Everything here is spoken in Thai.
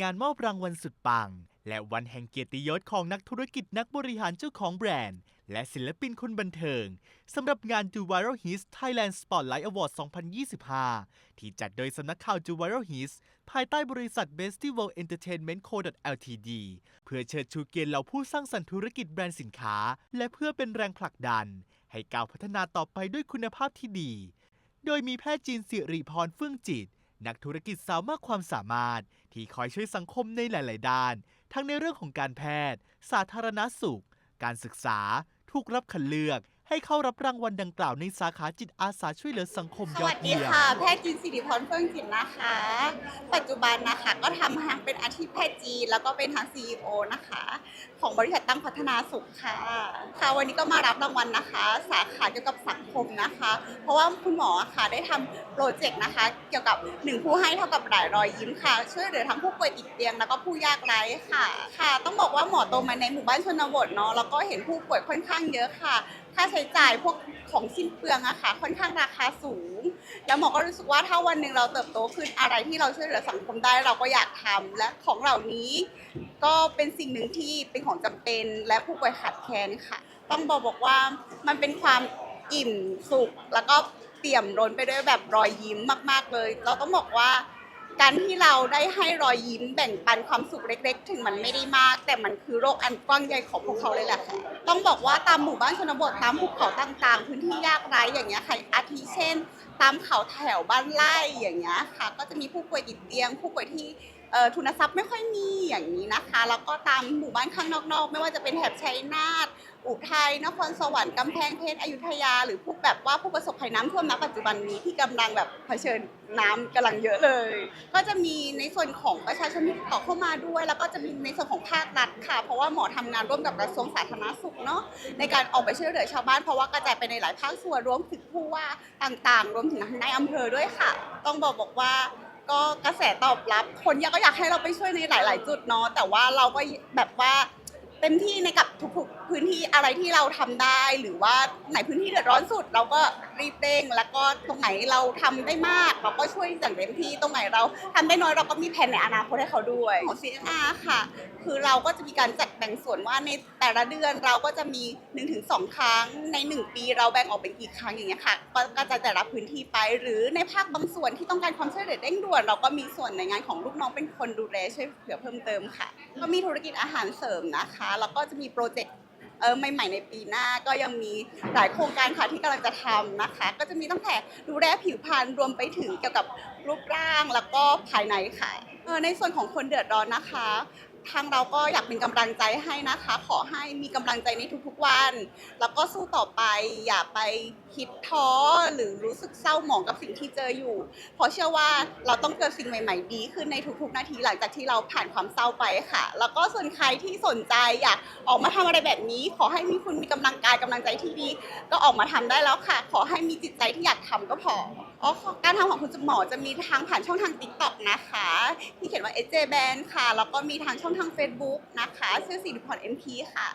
งานมอบรางวัลสุดปัง และวันแห่งเกียรติยศของนักธุรกิจนักบริหารเจ้าของแบรนด์ และศิลปินคนบันเทิงสำหรับงาน Do Viral Hits Thailand Spotlight Award 2025 ที่จัดโดยสำนักข่าว Do Viral Hits ภายใต้บริษัท Festival Entertainment Co. Ltd เพื่อเชิดชูเกียรติเหล่าผู้สร้างสรรค์ธุรกิจแบรนด์สินค้า และเพื่อเป็นแรงผลักดัน ให้ก้าวพัฒนาต่อไปด้วยคุณภาพที่ดี โดยมีแพทย์จีนสิริพรเฟื่องจิต นักธุรกิจสาวมากความสามารถ ที่คอยช่วยสังคมในหลาย ๆ ด้าน ทั้งในเรื่องของการแพทย์ สาธารณสุข การศึกษา ถูกรับคัดเลือก ให้เข้ารับรางวัลดังกล่าวในสาขาจิตอาสาช่วยเหลือสังคมสยอวัดสดีเยี่ยม ค่ะ แพทย์จินสิริพรเฟื่องจิตนะคะ ปัจจุบันนะคะก็ทำทั้งเป็นอาชีพแพทย์จีนแล้วก็เป็นทั้ง CEO นะคะ ของบริษัทตั้งพัฒนาสุขค่ะ ค่ะวันนี้ก็มารับรางวัลนะคะ สาขาเกี่ยวกับสังคมนะคะ เพราะว่าคุณหมอค่ะได้ทำโปรเจกต์นะคะ เกี่ยวกับหนึ่งผู้ให้เท่ากับหลายรอยยิ้มค่ะ ช่วยเหลือทั้งผู้ป่วยติดเตียงแล้วก็ผู้ยากไร้ค่ะ ค่ะ ต้องบอกว่าหมอโตมาในหมู่บ้านชนบทเนาะแล้วก็เห็นผู้ป่วยค่อนข้างเยอะค่ะ ค่าใช้จ่ายพวกของสิ้นเปลืองอะค่ะ ค่อนข้างราคาสูง แล้วหมอก็รู้สึกว่าถ้าวันหนึ่งเราเติบโตขึ้นอะไรที่เราช่วยเหลือสังคมได้เราก็อยากทำและของเหล่านี้ ก็เป็นสิ่งหนึ่งที่เป็นของจำเป็นและผู้ป่วยขาดแคลนค่ะ ต้องบอกบอกว่ามันเป็นความอิ่มสุขแล้วก็เปี่ยมล้นไปด้วยแบบรอยยิ้มมาก ๆเลย เราต้องบอกว่า การที่เราได้ให้รอยยิ้มแบ่งปันความสุขเล็ก ๆ ถึงมันไม่ได้มาก แต่มันคือโรคอันกว้างใหญ่ของพวกเขาเลยแหละค่ะต้องบอกว่าตามหมู่บ้านชนบทตามภูเขาต่างๆ พื้นที่ยากไร้อย่างเงี้ยค่ะอาทิเช่น ตามเขาแถวบ้านไร่อย่างเงี้ยค่ะ ก็จะมีผู้ป่วยติดเตียง ผู้ป่วยที่ ทุนทรัพย์ไม่ค่อยมีอย่างนี้นะคะ แล้วก็ตามหมู่บ้านข้างนอกๆ ไม่ว่าจะเป็นแถบชัยนาทอุทัยนครสวรรค์กำแพงเพชรอยุธยา หรือผู้แบบว่าผู้ประสบภัยน้ำท่วมณปัจจุบันนี้ที่กำลังแบบเผชิญน้ำกำลังเยอะเลย ก็จะมีในส่วนของประชาชนที่ต่อเข้ามาด้วย แล้วก็จะมีในส่วนของภาครัฐค่ะ เพราะว่าหมอทำงานร่วมกับกระทรวงสาธารณสุขเนาะในการออกไปช่วยเหลือชาวบ้านเพราะว่ากระจายไปในหลายภาคส่วนรวมถึงผู้ว่าต่างๆ รวมถึงในอำเภอด้วยค่ะ ต้องบอกบอกว่า ก็กระแสตอบรับ คนยากก็อยากให้เราไปช่วยในหลาย ๆ จุดเนาะแต่ว่าเราก็แบบว่าเต็มที่ในกับทุกๆพื้นที่อะไรที่เราทำได้ หรือว่าไหนพื้นที่เดือดร้อนสุด เราก็ รีบเร่ง แล้วก็ตรงไหนเราทำได้มากเราก็ช่วยอย่างเต็มที่ตรงไหนเราทำได้น้อยเราก็มีแผนในอนาคตให้เขาด้วยของ CSR ค่ะ คือเราก็จะมีการจัดแบ่งส่วนว่าในแต่ละเดือนเราก็จะมี 1-2 ครั้งใน 1 ปี เราแบ่งออกเป็นกี่ครั้งอย่างเงี้ยค่ะก็ก็จะแต่ละพื้นที่ไป หรือในภาคบางส่วนที่ต้องการความช่วยเหลือเร่งด่วน เราก็มีส่วนในงานของลูกน้องเป็นคนดูแลช่วยเหลือเพิ่มเติมค่ะ ก็มีธุรกิจอาหารเสริมนะคะ แล้วก็จะมีโปรเจกต์ เออใหม่ๆในปีหน้าก็ยังมีหลายโครงการค่ะที่กำลังจะทำนะคะ ก็จะมีตั้งแต่ดูแลผิวพรรณรวมไปถึงเกี่ยวกับรูปร่างแล้วก็ภายในค่ะเออในส่วนของคนเดือดร้อนนะคะ ทางเราก็อยากเป็นกำลังใจให้นะคะ ขอให้มีกำลังใจในทุกๆวัน แล้วก็สู้ต่อไปอย่าไปคิดท้อหรือรู้สึกเศร้าหมองกับสิ่งที่เจออยู่ เพราะเชื่อว่าเราต้องเจอสิ่งใหม่ๆ ดีขึ้นในทุกๆ นาทีหลังจากที่เราผ่านความเศร้าไปค่ะ แล้วก็ส่วนใครที่สนใจอยากออกมาทำอะไรแบบนี้ ขอให้มีคุณมีกำลังกายกำลังใจที่ดี ก็ออกมาทำได้แล้วค่ะ ขอให้มีจิตใจที่อยากทำก็พออ๋อการทำของคุณหมอจะมีทางผ่านช่องทาง t ิ k t o k นะคะ ที่เขียนว่า SJ Band ค่ะ แล้วก็มีทางช่องทาง Facebook นะคะชื่อสิริพร MP ค่ะ